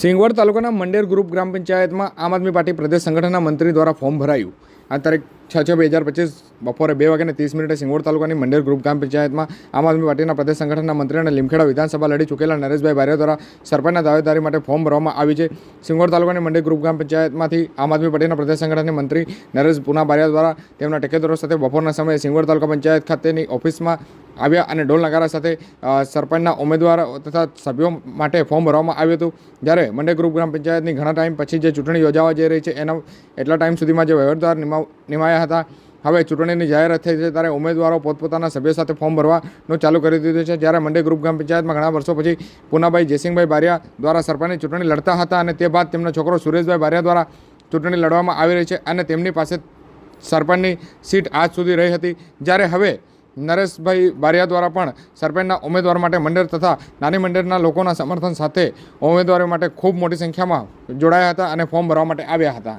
સિંગવડ તાલુકાના મંડેર ગ્રુપ ગ્રામ પંચાયતમાં આમ આદમી પાર્ટી પ્રદેશ સંગઠનના મંત્રી દ્વારા ફોર્મ ભરાયું. આ તારીખ છ છ બે હજાર પચીસ બપોરે બે વાગ્યાને ત્રીસ મિનિટે સિંગવડ તાલુકાની મંડેર ગ્રુપ ગ્રામ પંચાયતમાં આમ આદમી પાર્ટીના પ્રદેશ સંગઠનના મંત્રી અને લીમખેડા વિધાનસભા લડી ચૂકેલા નરેશભાઈ બારિયા દ્વારા સરપંચના દાવેદારી માટે ફોર્મ ભરવામાં આવ્યું છે. સિંગવડ તાલુકાની મંડેર ગ્રુપ ગ્રામ પંચાયતમાંથી આમ આદમી પાર્ટીના પ્રદેશ સંગઠનના મંત્રી નરેશ પુના બારિયા દ્વારા તેમના ટેકેદારો સાથે બપોરના સમયે સિંગવડ તાલુકા પંચાયત ખાતેની ઓફિસમાં આવ્યા અને ઢોલ નગારા સાથે સરપંચના ઉમેદવાર તથા સભ્યો માટે ફોર્મ ભરવામાં આવ્યું હતું. જ્યારે મંડે ગ્રુપ ગ્રામ પંચાયતની ઘણા ટાઈમ પછી જે ચૂંટણી યોજાવા જઈ રહી છે, એના એટલા ટાઈમ સુધીમાં જે વહીવટદાર નિમા, નિમાયા હતા. હવે ચૂંટણીની જાહેરાત થઈ છે, ત્યારે ઉમેદવારો પોતપોતાના સભ્યો સાથે ફોર્મ ભરવાનું ચાલુ કરી દીધું છે. જ્યારે મંડે ગ્રુપ ગ્રામ પંચાયતમાં ઘણા વર્ષો પછી પૂનાભાઈ જયસિંહભાઈ બારિયા દ્વારા સરપંચની ચૂંટણી લડતા હતા અને તે બાદ તેમનો છોકરો સુરેશભાઈ બારિયા દ્વારા ચૂંટણી લડવામાં આવી રહી છે અને તેમની પાસે સરપંચની સીટ આજ સુધી રહી હતી. જ્યારે હવે નરેશભાઈ બારિયા દ્વારા પણ સરપંચના ઉમેદવાર માટે મંડળ તથા નાની મંડળના લોકોના સમર્થન સાથે ઉમેદવારો માટે ખૂબ મોટી સંખ્યામાં જોડાયા હતા અને ફોર્મ ભરવા માટે આવ્યા હતા.